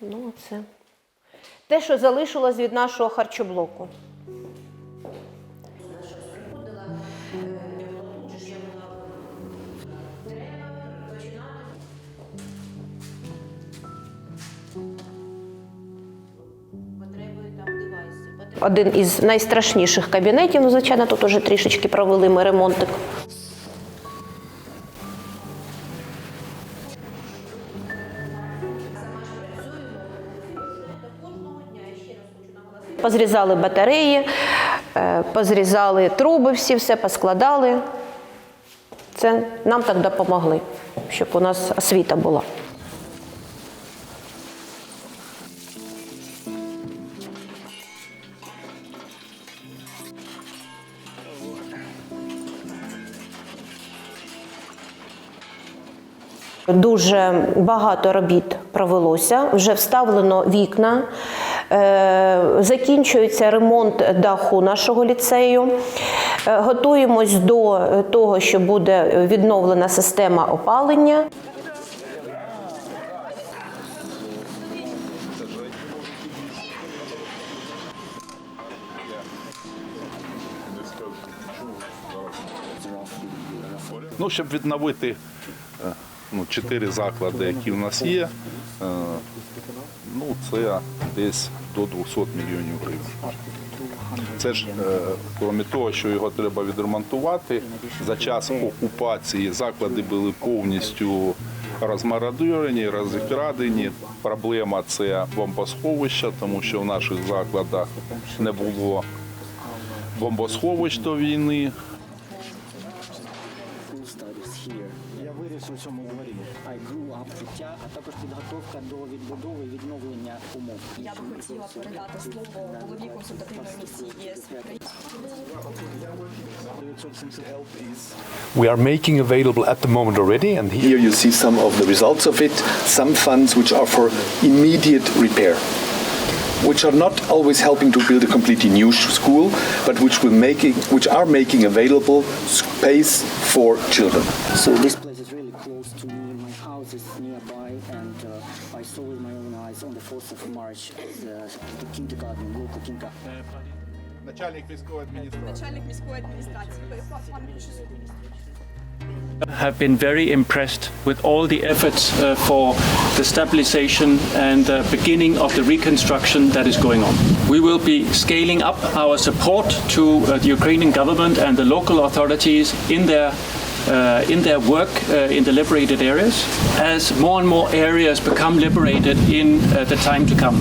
Ну, це те, що залишилось від нашого харчоблоку. Один із найстрашніших кабінетів, ну, звичайно, тут уже трішечки провели ми ремонтик. Позрізали батареї, е, позрізали труби всі, все поскладали. Це нам так допомогли, щоб у нас освіта була. Дуже багато робіт провелося. Вже вставлено вікна, е, закінчується ремонт даху нашого ліцею. Е, Готуємось до того, що буде відновлена система опалення. Ну, щоб відновити ну, чотири заклади, які в нас є, е, ну, це десь до 200 мільйонів гривень. Це ж, е, крім того, що його треба відремонтувати, за час окупації заклади були повністю розмародировані, розкрадені. Проблема це бомбосховища, тому що в наших закладах не було бомбосховищ до війни. у цьому дворі. I grew up життя, а також підготовка до відбудови і відновлення умов. Я би хотіла передати слово голові консультативної місії ЄС в Україні. 970 help is we are making available at the moment already, and here Here you see some of the results of it, some funds which are for immediate repair, which are not always helping to build a completely new sh- school, but which will making, which are making available space for children. So this place saw with my own eyes on the 4th of March the, the kindergarten, local kindergarten. Начальник військової адміністрації. Начальник міської адміністрації. Пан Мішин. have been very impressed with all the efforts uh, for the stabilization and the beginning of the reconstruction that is going on. We will be scaling up our support to uh, the Ukrainian government and the local authorities in their uh, in their work uh, in the liberated areas as more and more areas become liberated in uh, the time to come.